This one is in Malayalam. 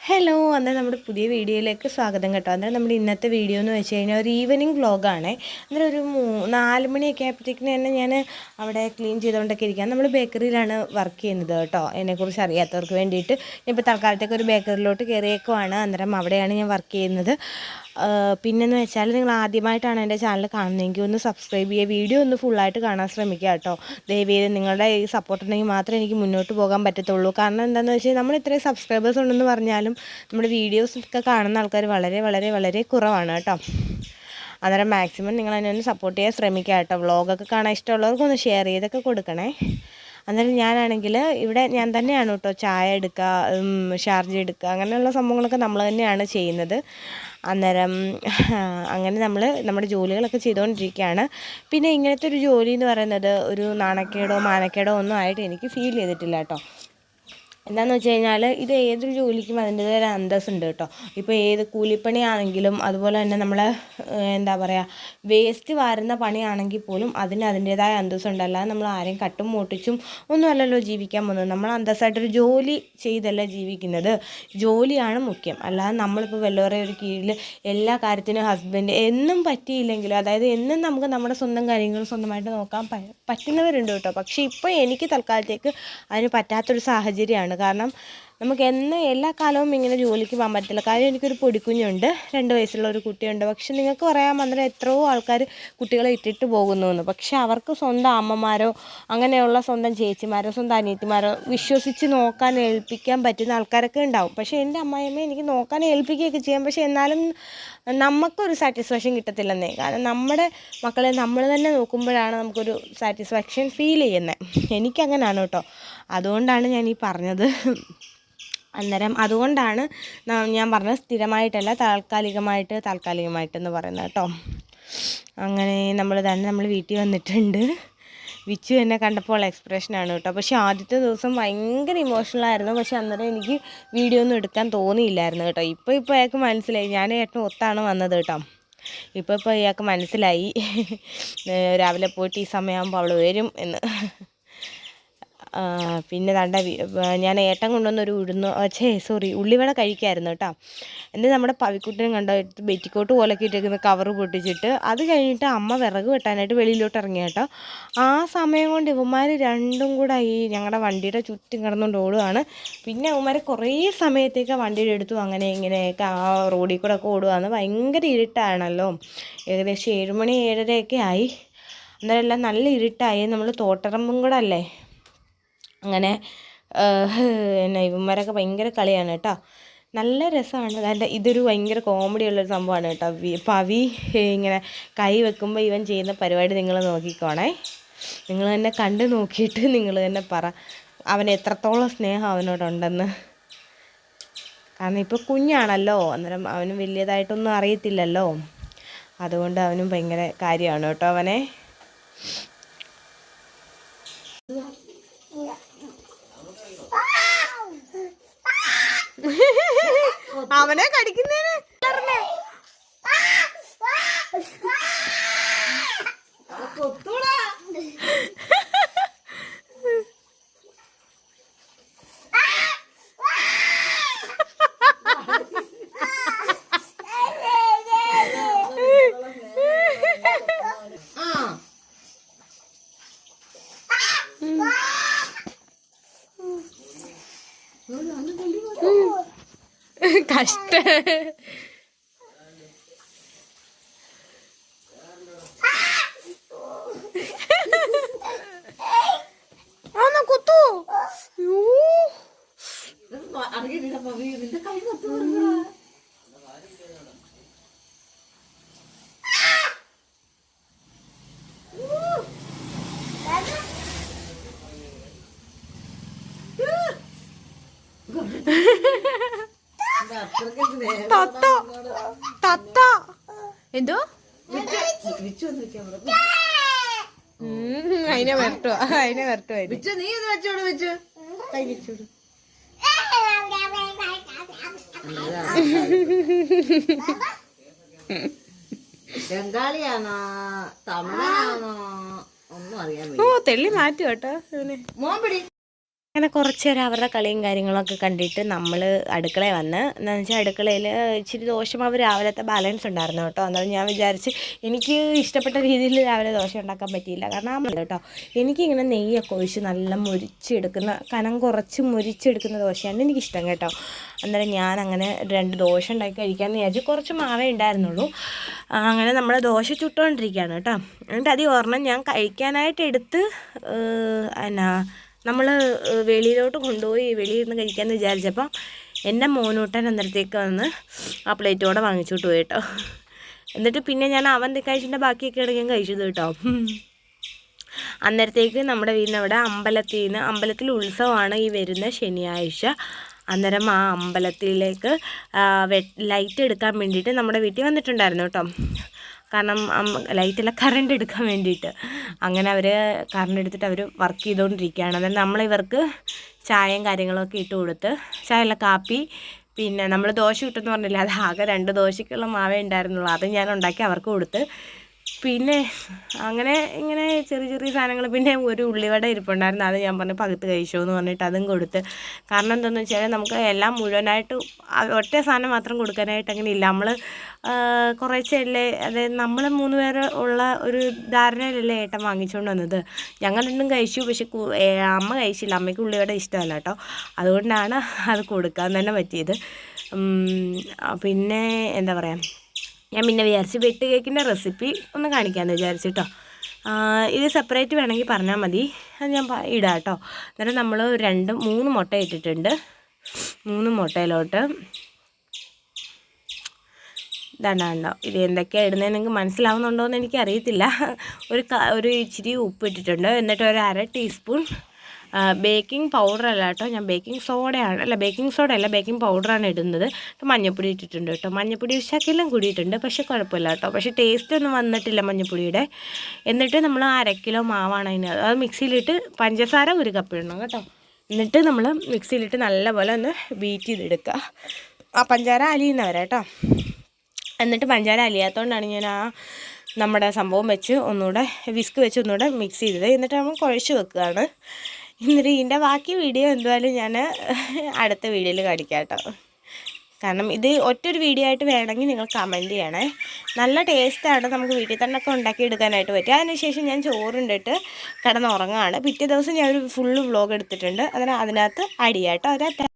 ഹലോ അന്നേരം നമ്മുടെ പുതിയ വീഡിയോയിലേക്ക് സ്വാഗതം കേട്ടോ. അന്നേരം നമ്മുടെ ഇന്നത്തെ വീഡിയോ എന്ന് വെച്ച് കഴിഞ്ഞാൽ ഒരു ഈവനിങ് വ്ളോഗാണ് അന്നേരം ഒരു മൂ നാല് മണിയൊക്കെ ആയപ്പോഴത്തേക്കിന് തന്നെ ഞാൻ അവിടെ ക്ലീൻ ചെയ്തുകൊണ്ടൊക്കെ ഇരിക്കാം നമ്മൾ ബേക്കറിയിലാണ് വർക്ക് ചെയ്യുന്നത് കേട്ടോ. എന്നെക്കുറിച്ച് അറിയാത്തവർക്ക് വേണ്ടിയിട്ട്. ഇപ്പോൾ തൽക്കാലത്തേക്ക് ഒരു ബേക്കറിയിലോട്ട് കയറിയേക്കുവാണ്. അന്നേരം അവിടെയാണ് ഞാൻ വർക്ക് ചെയ്യുന്നത്. പിന്നെന്ന് വെച്ചാൽ നിങ്ങൾ ആദ്യമായിട്ടാണ് എന്റെ ചാനൽ കാണുന്നതെങ്കിൽ ഒന്ന് സബ്സ്ക്രൈബ് ചെയ്യുക. വീഡിയോ ഒന്ന് ഫുള്ളായിട്ട് കാണാൻ ശ്രമിക്കുക കേട്ടോ. ദയവേത് നിങ്ങളുടെ ഈ സപ്പോർട്ട് ഉണ്ടെങ്കിൽ മാത്രമേ എനിക്ക് മുന്നോട്ട് പോകാൻ പറ്റത്തുള്ളൂ. കാരണം എന്താണെന്ന് വെച്ചാൽ നമ്മൾ ഇത്രയും സബ്സ്ക്രൈബേഴ്സ് ഉണ്ടെന്ന് പറഞ്ഞാലും നമ്മുടെ വീഡിയോസ് ഒക്കെ കാണുന്ന ആൾക്കാർ വളരെ വളരെ വളരെ കുറവാണ് കേട്ടോ. അന്നേരം മാക്സിമം നിങ്ങൾ എന്നെ ഒന്ന് സപ്പോർട്ട് ചെയ്യാൻ ശ്രമിക്കുക കേട്ടോ. വ്ളോഗൊക്കെ കാണാൻ ഇഷ്ടമുള്ളവർക്കൊന്ന് ഷെയർ ചെയ്തൊക്കെ കൊടുക്കണേ. അന്നേരം ഞാനാണെങ്കിൽ ഇവിടെ ഞാൻ തന്നെയാണ് കേട്ടോ ചായ എടുക്കുക ഷാർജ എടുക്കുക അങ്ങനെയുള്ള സംഭവങ്ങളൊക്കെ നമ്മൾ തന്നെയാണ് ചെയ്യുന്നത്. അന്നേരം അങ്ങനെ നമ്മൾ നമ്മുടെ ജോലികളൊക്കെ ചെയ്തുകൊണ്ടിരിക്കുകയാണ്. പിന്നെ ഇങ്ങനത്തെ ഒരു ജോലി എന്ന് പറയുന്നത് ഒരു നാണക്കേടോ മാനക്കേടോ ഒന്നും ആയിട്ട് എനിക്ക് ഫീൽ ചെയ്തിട്ടില്ല കേട്ടോ. എന്താണെന്ന് വെച്ച് കഴിഞ്ഞാൽ ഇത് ഏതൊരു ജോലിക്കും അതിന്റേതായ ഒരു അന്തസ്സുണ്ട് കേട്ടോ. ഇപ്പോൾ ഏത് കൂലിപ്പണിയാണെങ്കിലും അതുപോലെ തന്നെ നമ്മൾ എന്താ പറയുക വേസ്റ്റ് വാരുന്ന പണിയാണെങ്കിൽ പോലും അതിന് അതിന്റെതായ അന്തസ്സുണ്ട്. അല്ലാതെ നമ്മൾ ആരെയും കട്ടും മൂട്ടിച്ചും ഒന്നുമല്ലല്ലോ ജീവിക്കാൻ പോകുന്നത്. നമ്മൾ അന്തസ്സായിട്ടൊരു ജോലി ചെയ്തല്ല ജീവിക്കുന്നത്. ജോലിയാണ് മുഖ്യം. അല്ലാതെ നമ്മളിപ്പോൾ വല്ലവരുടെ ഒരു കീഴിൽ എല്ലാ കാര്യത്തിനും ഹസ്ബൻഡ് എന്നും പറ്റിയില്ലെങ്കിലും അതായത് എന്നും നമുക്ക് നമ്മുടെ സ്വന്തം കാര്യങ്ങൾ സ്വന്തമായിട്ട് നോക്കാൻ പറ്റുന്നവരുണ്ട് കേട്ടോ. പക്ഷേ ഇപ്പോൾ എനിക്ക് തൽക്കാലത്തേക്ക് അതിന് പറ്റാത്തൊരു സാഹചര്യമാണ്. കാരണം നമുക്ക് എന്ന് എല്ലാ കാലവും ഇങ്ങനെ ജോലിക്ക് പോകാൻ പറ്റില്ല കാര്യം എനിക്കൊരു പൊടിക്കുഞ്ഞുണ്ട്. രണ്ട് വയസ്സുള്ള ഒരു കുട്ടിയുണ്ട്. പക്ഷെ നിങ്ങൾക്ക് പറയാൻ വന്നാൽ എത്രയോ ആൾക്കാർ കുട്ടികളെ ഇട്ടിട്ട് പോകുന്നു എന്ന് പക്ഷെ അവർക്ക് സ്വന്തം അമ്മമാരോ അങ്ങനെയുള്ള സ്വന്തം ചേച്ചിമാരോ സ്വന്തം അനിയത്തിമാരോ വിശ്വസിച്ച് നോക്കാൻ ഏൽപ്പിക്കാൻ പറ്റുന്ന ആൾക്കാരൊക്കെ ഉണ്ടാവും. പക്ഷേ എന്റെ അമ്മായിയമ്മ എനിക്ക് നോക്കാൻ ഏൽപ്പിക്കുകയൊക്കെ ചെയ്യാം. പക്ഷേ എന്നാലും നമുക്കൊരു സാറ്റിസ്ഫാക്ഷൻ കിട്ടത്തില്ലെന്നേ. കാരണം നമ്മുടെ മക്കളെ നമ്മൾ തന്നെ നോക്കുമ്പോഴാണ് നമുക്കൊരു സാറ്റിസ്ഫാക്ഷൻ ഫീൽ ചെയ്യുന്നത്. എനിക്കങ്ങനെയാണ് കേട്ടോ. അതുകൊണ്ടാണ് ഞാൻ ഈ പറഞ്ഞത്. അന്നേരം അതുകൊണ്ടാണ് ഞാൻ പറഞ്ഞത് സ്ഥിരമായിട്ടല്ല താൽക്കാലികമായിട്ട് താൽക്കാലികമായിട്ടെന്ന് പറയുന്നത് കേട്ടോ. അങ്ങനെ നമ്മൾ തന്നെ നമ്മൾ വീട്ടിൽ വന്നിട്ടുണ്ട്. വിച്ചു എന്നെ കണ്ടപ്പോൾ എക്സ്പ്രഷനാണ് കേട്ടോ. പക്ഷേ ആദ്യത്തെ ദിവസം ഭയങ്കര ഇമോഷണലായിരുന്നു പക്ഷെ അന്നേരം എനിക്ക് വീഡിയോ ഒന്നും എടുക്കാൻ തോന്നിയില്ലായിരുന്നു കേട്ടോ. ഇപ്പോൾ ഇപ്പോൾ അയാൾക്ക് മനസ്സിലായി. ഞാൻ ഏട്ടൻ ഒത്താണ് വന്നത് കേട്ടോ. ഇപ്പോൾ ഇപ്പോൾ ഇയാൾക്ക് മനസ്സിലായി. രാവിലെ പോയിട്ട് ഈ സമയമാകുമ്പോൾ അവൾ വരും എന്ന്. പിന്നെ തണ്ട ഞാൻ ഏട്ടൻ കൊണ്ടുവന്നൊരു ഉഴുന്ന് ഛേ സോറി ഉള്ളിവട കഴിക്കായിരുന്നു കേട്ടോ. എന്നിട്ട് നമ്മുടെ പവിക്കുട്ടിനും കണ്ട ബെറ്റിക്കോട്ട് പോലൊക്കെ ഇട്ടേക്കുന്ന കവർ പൊട്ടിച്ചിട്ട് അത് കഴിഞ്ഞിട്ട് അമ്മ വിറക് വെട്ടാനായിട്ട് വെളിയിലോട്ട് ഇറങ്ങി കേട്ടോ. ആ സമയം കൊണ്ട് ഇവന്മാർ രണ്ടും കൂടെ ഈ ഞങ്ങളുടെ വണ്ടിയുടെ ചുറ്റും കിടന്നുകൊണ്ട് ഓടുകയാണ് പിന്നെ ഇവന്മാർ കുറേ സമയത്തേക്ക് വണ്ടിയുടെ എടുത്തു അങ്ങനെ ഇങ്ങനെയൊക്കെ ആ റോഡിൽ കൂടെ ഒക്കെ ഓടുകയാണ് ഭയങ്കര ഇരുട്ടാണല്ലോ. ഏകദേശം ഏഴുമണി ഏഴരയൊക്കെ ആയി. അന്നേരം എല്ലാം നല്ല ഇരുട്ടായി. നമ്മൾ തോട്ടറമ്പും കൂടെ അല്ലേ? അങ്ങനെ പിന്നെ ഇവന്മാരൊക്കെ ഭയങ്കര കളിയാണ് കേട്ടോ. നല്ല രസമാണ്. അതായത് ഇതൊരു ഭയങ്കര കോമഡി ഉള്ളൊരു സംഭവമാണ് കേട്ടോ. പവി ഇങ്ങനെ കൈ വെക്കുമ്പോൾ ഇവൻ ചെയ്യുന്ന പരിപാടി നിങ്ങൾ നോക്കിക്കോണേ. നിങ്ങൾ തന്നെ കണ്ടു നോക്കിയിട്ട് നിങ്ങൾ തന്നെ പറ. അവൻ എത്രത്തോളം സ്നേഹം അവനോടുണ്ടെന്ന്. കാരണം ഇപ്പോൾ കുഞ്ഞാണല്ലോ. അന്നേരം അവന് വലിയതായിട്ടൊന്നും അറിയത്തില്ലല്ലോ. അതുകൊണ്ട് അവനും ഭയങ്കര കാര്യമാണ് കേട്ടോ അവനെ. അവനെ 走って。തത്ത. തത്ത. എന്തോ? അതിനെ വരട്ടോ അതിനെ വരട്ടോ വിച്ചു നീ ഇത് വെച്ചോട് വെച്ചു. കൈ വെച്ചോട് ബംഗാളിയാണോ? തമിഴാണോ ഒന്നും അറിയാൻ ഓ തെള്ളി മാറ്റി കേട്ടോ മോൻ പിടി. അങ്ങനെ കുറച്ച് നേരം അവരുടെ കളിയും കാര്യങ്ങളൊക്കെ കണ്ടിട്ട് നമ്മൾ അടുക്കളയിൽ വന്ന് എന്താണെന്ന് വെച്ചാൽ അടുക്കളയിൽ ഇച്ചിരി ദോശമാവ് രാവിലത്തെ ബാലൻസ് ഉണ്ടായിരുന്നു കേട്ടോ. അന്നേരം ഞാൻ വിചാരിച്ച് എനിക്ക് ഇഷ്ടപ്പെട്ട രീതിയിൽ രാവിലെ ദോശ ഉണ്ടാക്കാൻ പറ്റിയില്ല. കാരണം അമ്മ കേട്ടോ എനിക്കിങ്ങനെ നെയ്യൊക്കെ ഒഴിച്ച് നല്ല മുരിച്ചെടുക്കുന്ന കനം കുറച്ച് മുരിച്ചെടുക്കുന്ന ദോശയാണ് എനിക്കിഷ്ടം കേട്ടോ. അന്നേരം ഞാൻ അങ്ങനെ രണ്ട് ദോശ ഉണ്ടാക്കി കഴിക്കാമെന്ന് വിചാരിച്ചു കുറച്ച് മാവേ ഉണ്ടായിരുന്നുള്ളൂ. അങ്ങനെ നമ്മൾ ദോശ ചുട്ടുകൊണ്ടിരിക്കുകയാണ് കേട്ടോ. എന്നിട്ട് അതി ഒരെണ്ണം ഞാൻ കഴിക്കാനായിട്ട് എടുത്ത് എന്നാ നമ്മൾ വെളിയിലോട്ട് കൊണ്ടുപോയി വെളിയിൽ നിന്ന് കഴിക്കാമെന്ന് വിചാരിച്ചപ്പോൾ എന്റെ മോനൂട്ടൻ അന്നേരത്തേക്ക് വന്ന് ആ പ്ലേറ്റോടെ വാങ്ങിച്ചോട്ട് പോയി കേട്ടോ. എന്നിട്ട് പിന്നെ ഞാൻ അവൻ കഴിച്ചിന്റെ ബാക്കിയൊക്കെ ഞാൻ കഴിച്ചത് കേട്ടോ. അന്നേരത്തേക്ക് നമ്മുടെ വീടിനവിടെ അമ്പലത്തിൽ നിന്ന് അമ്പലത്തിൽ ഉത്സവമാണ് ഈ വരുന്ന ശനിയാഴ്ച. അന്നേരം ആ അമ്പലത്തിലേക്ക് ലൈറ്റ് എടുക്കാൻ വേണ്ടിയിട്ട് നമ്മുടെ വീട്ടിൽ വന്നിട്ടുണ്ടായിരുന്നു കേട്ടോ. കാരണം ലൈറ്റിലെ കറണ്ട് എടുക്കാൻ വേണ്ടിയിട്ട്. അങ്ങനെ അവർ കറണ്ട് എടുത്തിട്ട് അവർ വർക്ക് ചെയ്തുകൊണ്ടിരിക്കുകയാണ് അതായത് നമ്മളിവർക്ക് ചായയും കാര്യങ്ങളൊക്കെ ഇട്ട് കൊടുത്ത് ചായ അല്ല കാപ്പി പിന്നെ നമ്മൾ ദോശ കിട്ടുമെന്ന് പറഞ്ഞില്ല? അത് ആകെ രണ്ട് ദോശയ്ക്കുള്ള മാവേ ഉണ്ടായിരുന്നുള്ളൂ. അത് ഞാൻ ഉണ്ടാക്കി അവർക്ക് കൊടുത്ത് പിന്നെ അങ്ങനെ ഇങ്ങനെ ചെറിയ ചെറിയ സാധനങ്ങൾ. പിന്നെ ഒരു ഉള്ളിവട ഇരിപ്പുണ്ടായിരുന്നു. അത് ഞാൻ പറഞ്ഞു പകുത്ത് കഴിച്ചോ എന്ന് പറഞ്ഞിട്ട് അതും കൊടുത്ത്. കാരണം എന്താണെന്ന് വെച്ചാൽ നമുക്ക് എല്ലാം മുഴുവനായിട്ട് ഒറ്റ സാധനം മാത്രം കൊടുക്കാനായിട്ട് അങ്ങനെ ഇല്ല. നമ്മൾ കുറച്ചല്ലേ അതായത് നമ്മൾ മൂന്ന് പേര് ഉള്ള ഒരു ധാരണയിലല്ലേ ഏട്ടൻ വാങ്ങിച്ചുകൊണ്ട് വന്നത്. ഞങ്ങൾ രണ്ടും കഴിച്ചു. പക്ഷെ അമ്മ കഴിച്ചില്ല. അമ്മയ്ക്ക് ഉള്ളിവട ഇഷ്ടമല്ല കേട്ടോ. അതുകൊണ്ടാണ് അത് കൊടുക്കാൻ തന്നെ പറ്റിയത്. പിന്നെ എന്താ പറയുക ഞാൻ പിന്നെ വിചാരിച്ച് വെട്ട് കേക്കിന്റെ റെസിപ്പി ഒന്ന് കാണിക്കാമെന്ന് വിചാരിച്ചു കേട്ടോ ഇത് സെപ്പറേറ്റ് വേണമെങ്കിൽ പറഞ്ഞാൽ മതി. അത് ഞാൻ ഇടാം കേട്ടോ എന്നിട്ട് നമ്മൾ രണ്ട് മൂന്ന് മുട്ട ഇട്ടിട്ടുണ്ട്. മൂന്ന് മുട്ടയിലോട്ട് ഇതാണ്ടാണ്ടോ ഇത് എന്തൊക്കെയാണ് ഇടുന്നത് നിങ്ങൾക്ക് മനസ്സിലാവുന്നുണ്ടോ എന്ന് എനിക്കറിയത്തില്ല. ഒരു ഒരു ഇച്ചിരി ഉപ്പ് ഇട്ടിട്ടുണ്ട്. എന്നിട്ട് ഒരു അര ടീസ്പൂൺ ബേക്കിംഗ് പൗഡർ അല്ല കേട്ടോ ഞാൻ ബേക്കിംഗ് സോഡയാണ് അല്ല ബേക്കിംഗ് സോഡ അല്ല ബേക്കിംഗ് പൗഡറാണ് ഇടുന്നത്. മഞ്ഞപ്പൊടി ഇട്ടിട്ടുണ്ട് കേട്ടോ. മഞ്ഞപ്പൊടി ശകലം കൂടിയിട്ടുണ്ട് പക്ഷേ കുഴപ്പമില്ല കേട്ടോ. പക്ഷേ ടേസ്റ്റ് ഒന്നും വന്നിട്ടില്ല മഞ്ഞപ്പൊടിയുടെ. എന്നിട്ട് നമ്മൾ അര കിലോ മാവാണ് അതിന് അത് മിക്സിയിലിട്ട് പഞ്ചസാര ഒരു കപ്പ് ഇടണം കേട്ടോ. എന്നിട്ട് നമ്മൾ മിക്സിയിലിട്ട് നല്ലപോലെ ഒന്ന് ബീറ്റ് ചെയ്തെടുക്കുക. ആ പഞ്ചാര അലിയുന്നവരെ കേട്ടോ. എന്നിട്ട് പഞ്ചാര അലിയാത്തതുകൊണ്ടാണ് ഞാൻ ആ നമ്മുടെ സംഭവം വെച്ച് ഒന്നുകൂടെ വിസ്ക് വെച്ച് ഒന്നുകൂടെ മിക്സ് ചെയ്തത്. എന്നിട്ട് നമ്മൾ കുഴച്ച് വെക്കുകയാണ്. എന്നിട്ട് ഇതിന്റെ ബാക്കി വീഡിയോ എന്തായാലും ഞാൻ അടുത്ത വീഡിയോയിൽ കാണിക്കാം കേട്ടോ. കാരണം ഇത് ഒറ്റൊരു വീഡിയോ ആയിട്ട് വേണമെങ്കിൽ നിങ്ങൾ കമന്റ് ചെയ്യണേ. നല്ല ടേസ്റ്റാണ് നമുക്ക് വീട്ടിൽ തന്നെ ഒക്കെ ഉണ്ടാക്കി എടുക്കാനായിട്ട് അതിനുശേഷം ഞാൻ ചോറുണ്ടിട്ട് കിടന്നുറങ്ങുകയാണ് പിറ്റേ ദിവസം ഞാൻ ഒരു ഫുള്ള് വ്ളോഗ് എടുത്തിട്ടുണ്ട്. അതിന് അതിനകത്ത് അടിയാട്ടോ. അതിനകത്ത്